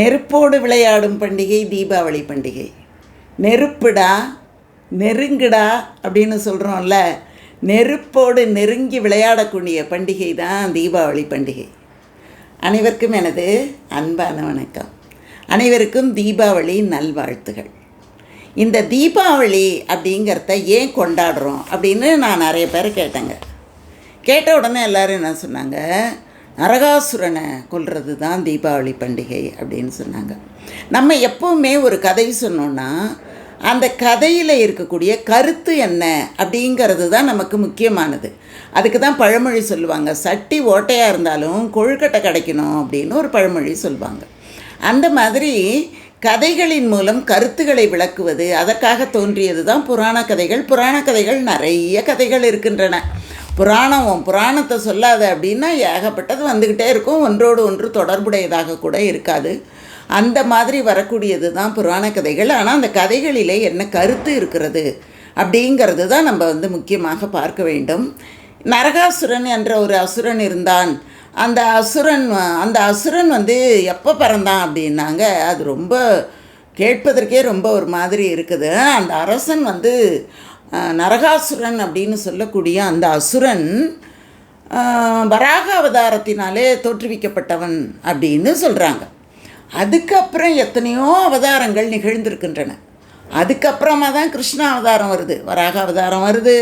நெருப்போடு விளையாடும் பண்டிகை தீபாவளி பண்டிகை. நெருப்புடா நெருங்குடா அப்படின்னு சொல்கிறோம்ல நெருப்போடு நெருங்கி விளையாடக்கூடிய பண்டிகை தான் தீபாவளி பண்டிகை. அனைவருக்கும் எனது அன்பான வணக்கம். அனைவருக்கும் தீபாவளி நல்வாழ்த்துகள். இந்த தீபாவளி அப்படிங்கிறத ஏன் கொண்டாடுறோம் அப்படின்னு நான் நிறைய பேர் கேட்டேங்க. கேட்ட உடனே எல்லோரும் என்ன சொன்னாங்க? நரகாசுரனை கொல்றது தான் தீபாவளி பண்டிகை அப்படின்னு சொன்னாங்க. நம்ம எப்போவுமே ஒரு கதை சொன்னோன்னா அந்த கதையில் இருக்கக்கூடிய கருத்து என்ன அப்படிங்கிறது தான் நமக்கு முக்கியமானது. அதுக்கு தான் பழமொழி சொல்லுவாங்க. சட்டி ஓட்டையாக இருந்தாலும் கொழுக்கட்டை கிடைக்கணும் அப்படின்னு ஒரு பழமொழி சொல்லுவாங்க. அந்த மாதிரி கதைகளின் மூலம் கருத்துக்களை விளக்குவது அதற்காக தோன்றியது தான் புராண கதைகள். புராண கதைகள் நிறைய கதைகள் இருக்கின்றன. புராணம் புராணத்தை சொல்லாத அப்படின்னா ஏகப்பட்டது வந்துக்கிட்டே இருக்கும். ஒன்றோடு ஒன்று தொடர்புடையதாக கூட இருக்காது. அந்த மாதிரி வரக்கூடியது தான் புராண கதைகள். ஆனால் அந்த கதைகளிலே என்ன கருத்து இருக்கிறது அப்படிங்கிறது தான் நம்ம வந்து முக்கியமாக பார்க்க வேண்டும். நரகாசுரன் என்ற ஒரு அசுரன் இருந்தான். அந்த அசுரன் அந்த அசுரன் வந்து எப்போ பிறந்தான் அப்படின்னாங்க. அது ரொம்ப கேட்பதற்கே ரொம்ப ஒரு மாதிரி இருக்குது. அந்த அரசன் வந்து நரகாசுரன் அப்படின்னு சொல்லக்கூடிய அந்த அசுரன் வராக அவதாரத்தினாலே தோற்றுவிக்கப்பட்டவன் அப்படின்னு சொல்கிறாங்க அதுக்கப்புறம் எத்தனையோ அவதாரங்கள் நிகழ்ந்திருக்கின்றன. அதுக்கப்புறமா தான் கிருஷ்ண அவதாரம் வருது. வராக அவதாரம் வருது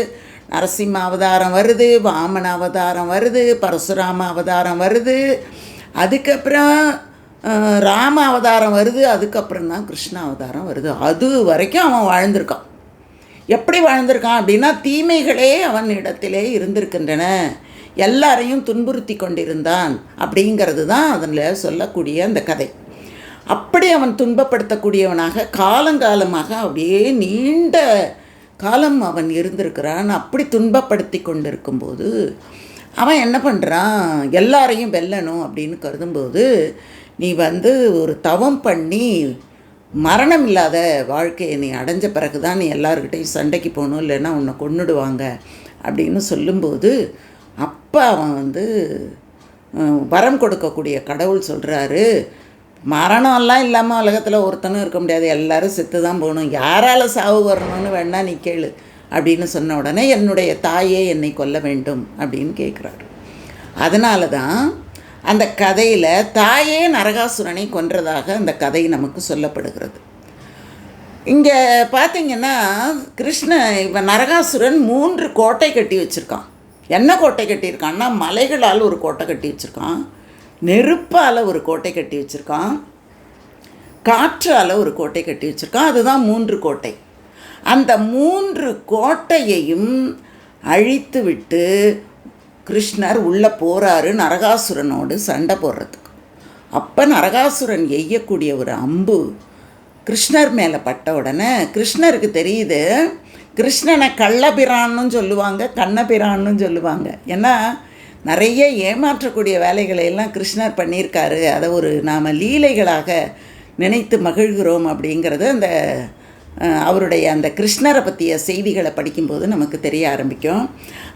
நரசிம்ம அவதாரம் வருது வாமன அவதாரம் வருது பரசுராம அவதாரம் வருது. அதுக்கப்புறம் ராம அவதாரம் வருது அதுக்கப்புறம் தான் கிருஷ்ண அவதாரம் வருது. அது வரைக்கும் அவன் வாழ்ந்திருக்கான். எப்படி வாழ்ந்திருக்கான் அப்படின்னா தீமைகளே அவன் இடத்திலே இருந்திருக்கின்றன. எல்லாரையும் துன்புறுத்தி கொண்டிருந்தான் அப்படிங்கிறது தான் அதில் சொல்லக்கூடிய அந்த கதை. அப்படி அவன் துன்பப்படுத்தக்கூடியவனாக காலங்காலமாக அப்படியே நீண்ட காலம் அவன் இருந்திருக்கிறான். அப்படி துன்பப்படுத்தி கொண்டிருக்கும்போது அவன் என்ன பண்ணுறான் எல்லாரையும் வெல்லணும் அப்படின்னு கருதும்போது நீ வந்து ஒரு தவம் பண்ணி மரணம் இல்லாத வாழ்க்கையை நீ அடைஞ்ச பிறகு தான் நீ எல்லாருக்கிட்டையும் சண்டைக்கு போகணும் இல்லைன்னா உன்னை கொன்னுடுவாங்க அப்படின்னு சொல்லும்போது அப்போ அவன் வந்து வரம் கொடுக்கக்கூடிய கடவுள் சொல்கிறாரு மரணம்லாம் இல்லாமல் உலகத்தில் ஒருத்தனும் இருக்க முடியாது. எல்லாரும் செத்து தான் போகணும். யாரால் சாவு வரணும்னு வேணா நீ கேளு அப்படின்னு சொன்ன உடனே என்னுடைய தாயே என்னை கொல்ல வேண்டும் அப்படின்னு கேட்குறாரு அதனால தான் அந்த கதையில் தாயே நரகாசுரனை கொன்றதாக அந்த கதை நமக்கு சொல்லப்படுகிறது. இங்கே பார்த்தீங்கன்னா கிருஷ்ண இவன் நரகாசுரன் மூன்று கோட்டை கட்டி வச்சுருக்கான். என்ன கோட்டை கட்டியிருக்கான்னா மலைகளால் ஒரு கோட்டை கட்டி வச்சுருக்கான். நெருப்பால் ஒரு கோட்டை கட்டி வச்சுருக்கான். காற்றால் ஒரு கோட்டை கட்டி வச்சுருக்கான். அதுதான் மூன்று கோட்டை. அந்த மூன்று கோட்டையையும் அழித்து விட்டு கிருஷ்ணர் உள்ளே போகிறாரு நரகாசுரனோடு சண்டை போடுறதுக்கு. அப்போ நரகாசுரன் எய்யக்கூடிய ஒரு அம்பு கிருஷ்ணர் மேலே பட்ட உடனே கிருஷ்ணருக்கு தெரியுது கிருஷ்ணனை கள்ளபிரான்னு சொல்லுவாங்க கண்ணபிரான்னு சொல்லுவாங்க. ஏன்னா நிறைய ஏமாற்றக்கூடிய வேலைகளை எல்லாம் கிருஷ்ணர் பண்ணியிருக்காரு. அதை ஒரு நாம் லீலைகளாக நினைத்து மகிழ்கிறோம் அப்படிங்கிறது அந்த அவருடைய அந்த கிருஷ்ணரை பற்றிய செய்திகளை படிக்கும்போது நமக்கு தெரிய ஆரம்பிக்கும்.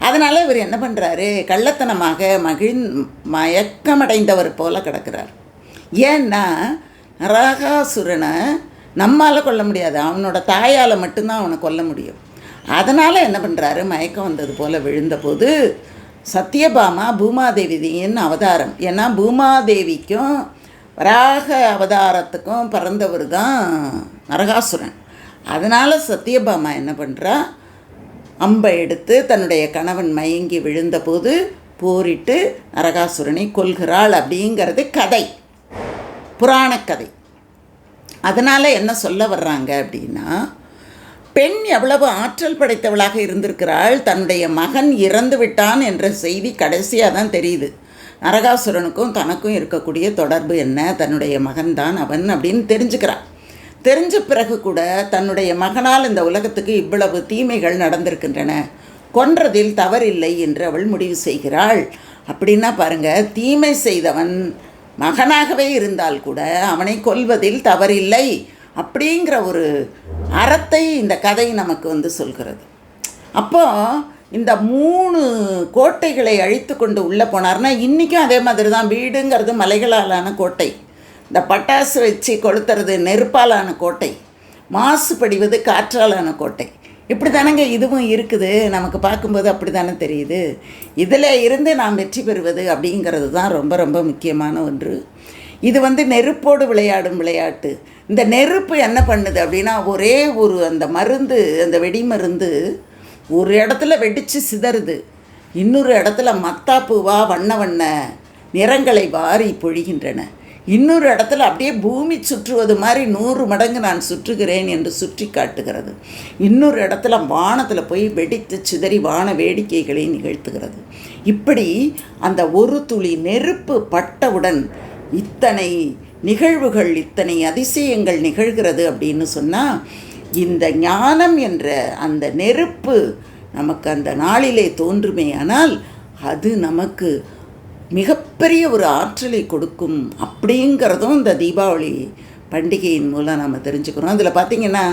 அதனால் இவர் என்ன பண்ணுறாரு கள்ளத்தனமாக மகிழ் மயக்கமடைந்தவர் போல கிடக்கிறார். ஏன்னா நரகாசுரனை நம்மால் கொல்ல முடியாது. அவனோட தாயால் மட்டும்தான் அவனை கொல்ல முடியும். அதனால் என்ன பண்ணுறாரு மயக்கம் வந்தது போல் விழுந்தபோது சத்யபாமா பூமாதேவியின் அவதாரம். ஏன்னா பூமாதேவிக்கும் வராக அவதாரத்துக்கும் பிறந்தவர் தான் நரகாசுரன். அதனால் சத்யபாமா என்ன பண்ணுறா அம்பை எடுத்து தன்னுடைய கணவன் மயங்கி விழுந்தபோது போரிட்டு நரகாசுரனை கொல்கிறாள் அப்படிங்கிறது கதை. புராணக்கதை அதனால் என்ன சொல்ல வர்றாங்க அப்படின்னா பெண் எவ்வளவு ஆற்றல் படைத்தவளாக இருந்திருக்கிறாள் தன்னுடைய மகன் இறந்து விட்டான் என்ற செய்தி கடைசியாக தான் தெரியுது. நரகாசுரனுக்கும் தனக்கும் இருக்கக்கூடிய தொடர்பு என்ன? தன்னுடைய மகன்தான் அவன் அப்படின்னு தெரிஞ்சுக்கிறான். தெரிஞ்ச பிறகு கூட தன்னுடைய மகனால் இந்த உலகத்துக்கு இவ்வளவு தீமைகள் நடந்திருக்கின்றன. கொன்றதில் தவறில்லை என்று அவள் முடிவு செய்கிறாள். அப்படின்னா பாருங்க தீமை செய்தவன் மகனாகவே இருந்தால் கூட அவனை கொல்வதில் தவறில்லை அப்படிங்கிற ஒரு அறத்தை இந்த கதை நமக்கு வந்து சொல்கிறது. அப்போ இந்த மூணு கோட்டைகளை அழித்து கொண்டு உள்ளே போனார்னா இன்றைக்கும் அதே மாதிரி தான் வீடுங்கிறது மலைகளாலான கோட்டை. இந்த பட்டாசு வச்சு கொளுத்துறது நெருப்பாலான கோட்டை மாசுபடிவது காற்றாலான கோட்டை. இப்படி தானங்க இதுவும் இருக்குது. நமக்கு பார்க்கும்போது அப்படி தானே தெரியுது. இதில் இருந்து நாம் வெற்றி பெறுவது அப்படிங்கிறது தான் ரொம்ப ரொம்ப முக்கியமான ஒன்று. இது வந்து நெருப்போடு விளையாடும் விளையாட்டு. இந்த நெருப்பு என்ன பண்ணுது அப்படின்னா ஒரே ஒரு அந்த மருந்து அந்த வெடி மருந்து ஒரு இடத்துல வெடித்து சிதறுது. இன்னொரு இடத்துல மத்தாப்பூவா வண்ண வண்ண நிறங்களை வாரி பொழிகின்றன. இன்னொரு இடத்துல அப்படியே பூமி சுற்றுவது மாதிரி நூறு மடங்கு நான் சுற்றுகிறேன் என்று சுற்றி காட்டுகிறது. இன்னொரு இடத்துல வானத்தில் போய் வெடித்து சிதறி வான வேடிக்கைகளை நிகழ்த்துகிறது. இப்படி அந்த ஒரு துளி நெருப்பு பட்டவுடன் இத்தனை நிகழ்வுகள் இத்தனை அதிசயங்கள் நிகழ்கிறது அப்படின்னு சொன்னால் இந்த ஞானம் என்ற அந்த நெருப்பு நமக்கு அந்த நாளிலே தோன்றுமே ஆனால் அது நமக்கு மிகப்பெரிய ஒரு ஆற்றலை கொடுக்கும் அப்படிங்கிறதும் இந்த தீபாவளி பண்டிகையின் மூலம் நம்ம தெரிஞ்சுக்கிறோம். அதில் பார்த்திங்கன்னா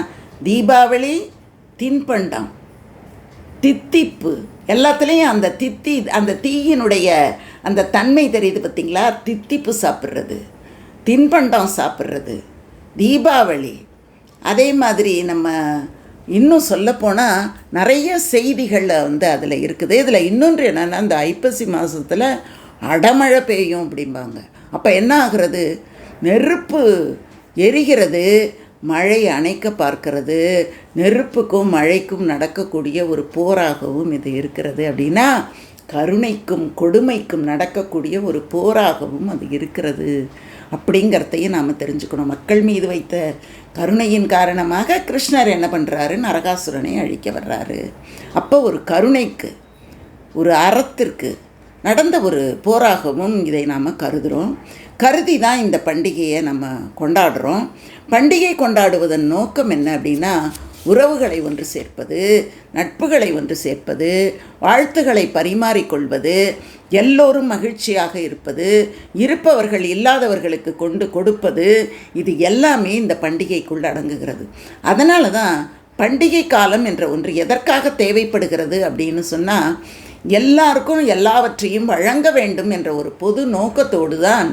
தீபாவளி தின்பண்டம் தித்திப்பு எல்லாத்துலேயும் அந்த தித்தி அந்த தீயினுடைய அந்த தன்மை தெரியுது பார்த்திங்களா தித்திப்பு சாப்பிட்றது தின்பண்டம் சாப்பிட்றது தீபாவளி. அதே மாதிரி நம்ம இன்னும் சொல்லப்போனால் நிறைய செய்திகளில் வந்து அதில் இருக்குது. இதில் இன்னொன்று என்னென்னா இந்த ஐப்பசி மாதத்தில் அடமழை பெய்யும் அப்படிம்பாங்க. அப்போ என்ன ஆகிறது? நெருப்பு எரிகிறது மழை அணைக்க பார்க்கிறது நெருப்புக்கும் மழைக்கும் நடக்கக்கூடிய ஒரு போராகவும் இது இருக்கிறது அப்படின்னா கருணைக்கும் கொடுமைக்கும் நடக்கக்கூடிய ஒரு போராகவும் அது இருக்கிறது அப்படிங்கிறதையும் நாம் தெரிஞ்சுக்கணும். மக்கள் மீது வைத்த கருணையின் காரணமாக கிருஷ்ணர் என்ன பண்ணுறாரு நரகாசுரனை அழிக்க வர்றாரு. அப்போ ஒரு கருணைக்கு ஒரு அறத்திற்கு நடந்த ஒரு போராகவும் இதை நாம் கருதுகிறோம் கருதி தான் இந்த பண்டிகையை நம்ம கொண்டாடுறோம். பண்டிகை கொண்டாடுவதன் நோக்கம் என்ன அப்படின்னா உறவுகளை ஒன்று சேர்ப்பது நட்புகளை ஒன்று சேர்ப்பது வாழ்த்துக்களை பரிமாறிக்கொள்வது எல்லோரும் மகிழ்ச்சியாக இருப்பது இருப்பவர்கள் இல்லாதவர்களுக்கு கொண்டு கொடுப்பது இது எல்லாமே இந்த பண்டிகைக்குள் அடங்குகிறது. அதனால தான் பண்டிகை காலம் என்ற ஒன்று எதற்காக தேவைப்படுகிறது அப்படின்னு சொன்னால் எல்லாருக்கும் எல்லாவற்றையும் வழங்க வேண்டும் என்ற ஒரு பொது நோக்கத்தோடு தான்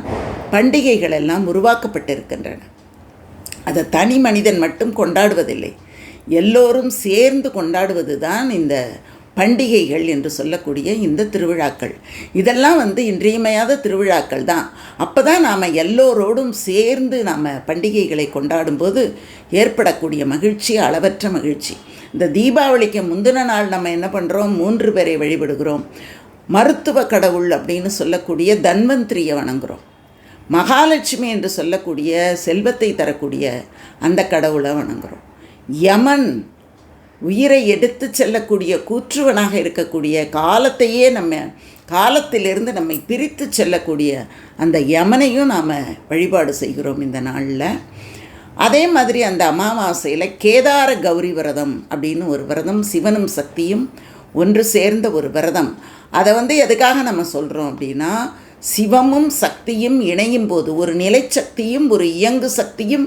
பண்டிகைகள் எல்லாம் உருவாக்கப்பட்டிருக்கின்றன. அதை தனி மனிதன் மட்டும் கொண்டாடுவதில்லை எல்லோரும் சேர்ந்து கொண்டாடுவது தான் இந்த பண்டிகைகள் என்று சொல்லக்கூடிய இந்த திருவிழாக்கள். இதெல்லாம் வந்து இன்றியமையாத திருவிழாக்கள் தான். அப்போ தான் நாம் எல்லோரோடும் சேர்ந்து நாம் பண்டிகைகளை கொண்டாடும்போது ஏற்படக்கூடிய மகிழ்ச்சி அளவற்ற மகிழ்ச்சி. இந்த தீபாவளிக்கு முந்தின நாள் நம்ம என்ன பண்ணுறோம் மூன்று பேரை வழிபடுகிறோம். மருத்துவ கடவுள் அப்படின்னு சொல்லக்கூடிய தன்வந்திரியை வணங்குகிறோம் மகாலட்சுமி என்று சொல்லக்கூடிய செல்வத்தை தரக்கூடிய அந்த கடவுளை வணங்குகிறோம் யமன் உயிரை எடுத்து செல்லக்கூடிய கூற்றுவனாக இருக்கக்கூடிய காலத்தையே நம்ம காலத்திலிருந்து நம்மை பிரித்து செல்லக்கூடிய அந்த யமனையும் நாம் வழிபாடு செய்கிறோம் இந்த நாளில். அதே மாதிரி அந்த அமாவாசையில் கேதார கௌரி விரதம் அப்படின்னு ஒரு விரதம் சிவனும் சக்தியும் ஒன்று சேர்ந்த ஒரு விரதம். அதை வந்து எதுக்காக நம்ம சொல்கிறோம் அப்படின்னா சிவமும் சக்தியும் இணையும் போது ஒரு நிலைச்சக்தியும் ஒரு இயங்கு சக்தியும்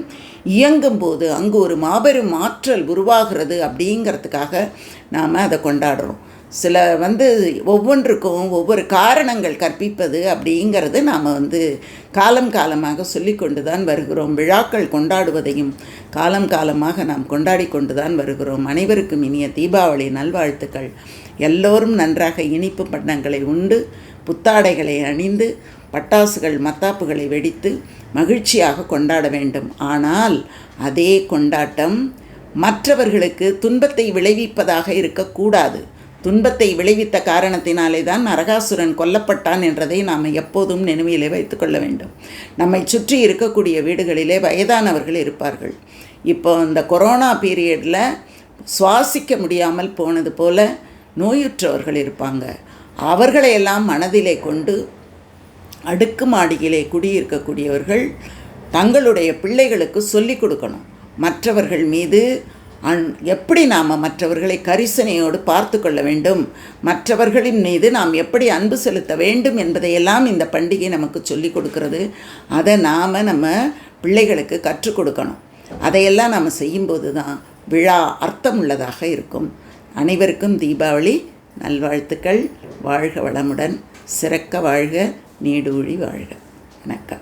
இயங்கும் போது அங்கு ஒரு மாபெரும் ஆற்றல் உருவாகிறது அப்படிங்கிறதுக்காக நாம் அதை கொண்டாடுறோம். சில வந்து ஒவ்வொன்றுக்கும் ஒவ்வொரு காரணங்கள் கற்பிப்பது அப்படிங்கிறது நாம் வந்து காலம் காலமாக சொல்லி கொண்டு தான் வருகிறோம். விழாக்கள் கொண்டாடுவதையும் காலம் காலமாக நாம் கொண்டாடி கொண்டு தான் வருகிறோம். அனைவருக்கும் இனிய தீபாவளி நல்வாழ்த்துக்கள். எல்லோரும் நன்றாக இனிப்பு பண்டங்களை உண்டு புத்தாடைகளை அணிந்து பட்டாசுகள் மத்தாப்புகளை வெடித்து மகிழ்ச்சியாக கொண்டாட வேண்டும். ஆனால் அதே கொண்டாட்டம் மற்றவர்களுக்கு துன்பத்தை விளைவிப்பதாக இருக்கக்கூடாது. துன்பத்தை விளைவித்த காரணத்தினாலே தான் நரகாசுரன் கொல்லப்பட்டான் என்றதை நாம் எப்போதும் நினைவிலே வைத்துக்கொள்ள வேண்டும். நம்மை சுற்றி இருக்கக்கூடிய வீடுகளிலே வயதானவர்கள் இருப்பார்கள். இப்போ இந்த கொரோனா பீரியடில் சுவாசிக்க முடியாமல் போனது போல நோயுற்றவர்கள் இருப்பாங்க. அவர்களையெல்லாம் மனதிலே கொண்டு அடுக்கு மாடியிலே குடியிருக்கக்கூடியவர்கள் தங்களுடைய பிள்ளைகளுக்கு சொல்லிக் கொடுக்கணும். மற்றவர்கள் மீது எப்படி நாம் மற்றவர்களை கரிசனையோடு பார்த்து கொள்ள வேண்டும்? மற்றவர்களின் மீது நாம் எப்படி அன்பு செலுத்த வேண்டும் என்பதையெல்லாம் இந்த பண்டிகை நமக்கு சொல்லி கொடுக்கிறது. அதை நாம் நம்ம பிள்ளைகளுக்கு கற்றுக் கொடுக்கணும். அதையெல்லாம் நாம் செய்யும்போது தான் விழா அர்த்தமுள்ளதாக இருக்கும். அனைவருக்கும் தீபாவளி நல்வாழ்த்துக்கள். வாழ்க வளமுடன். சிறக்க வாழ்க. நீடூழி வாழ்க. வணக்கம்.